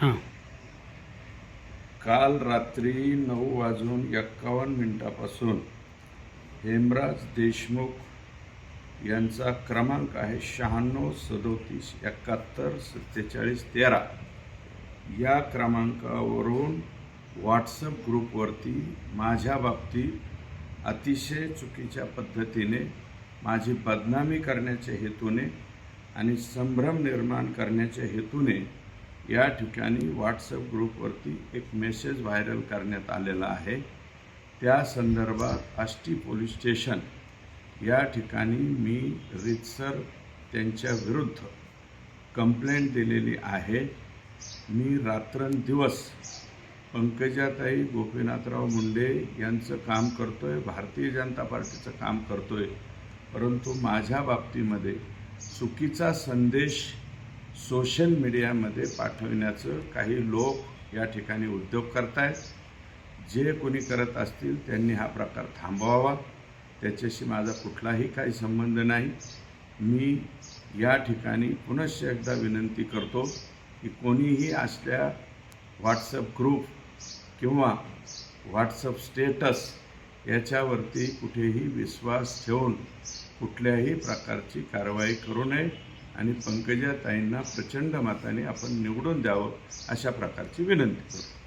हां. काल रात्री नऊ वाजून एक्कावन्न मिनिटापासून हेमराज देशमुख यांचा क्रमांक आहे शहाण्णव सदोतीस एकाहत्तर सत्तेचाळीस तेरा. या क्रमांकावरून व्हॉट्सअप ग्रुपवरती माझ्या बाबतीत अतिशय चुकीच्या पद्धतीने माझी बदनामी करण्याच्या हेतूने आणि संभ्रम निर्माण करण्याच्या हेतूने या ठिकाणी व्हॉट्सअप ग्रुपवरती एक मेसेज व्हायरल करण्यात आलेला आहे. त्या संदर्भात आष्टी पोलीस स्टेशन या ठिकाणी मी रितसर त्यांच्या विरुद्ध कंप्लेंट दिलेली आहे. मी रात्रंदिवस पंकजाताई गोपीनाथराव मुंडे यांचं काम करतो आहे भारतीय जनता पार्टीचं काम करतो आहे परंतु माझ्या बाबतीमध्ये चुकीचा संदेश सोशल मीडियामध्ये पाठविण्याचं काही लोक या ठिकाणी उद्योग करतायत. जे कोणी करत असतील त्यांनी हा प्रकार थांबवावा. त्याच्याशी माझा कुठलाही काही संबंध नाही. मी या ठिकाणी पुनश्च एकदा विनंती करतो की कोणीही असल्या व्हॉट्सअप ग्रुप किंवा व्हॉट्सअप स्टेटस याच्यावरती कुठेही विश्वास ठेवून कुठल्याही प्रकारची कारवाई करू नये. आणि पंकजाताईंना प्रचंड मताने आपण निवडून द्यावं अशा प्रकारची विनंती करतो.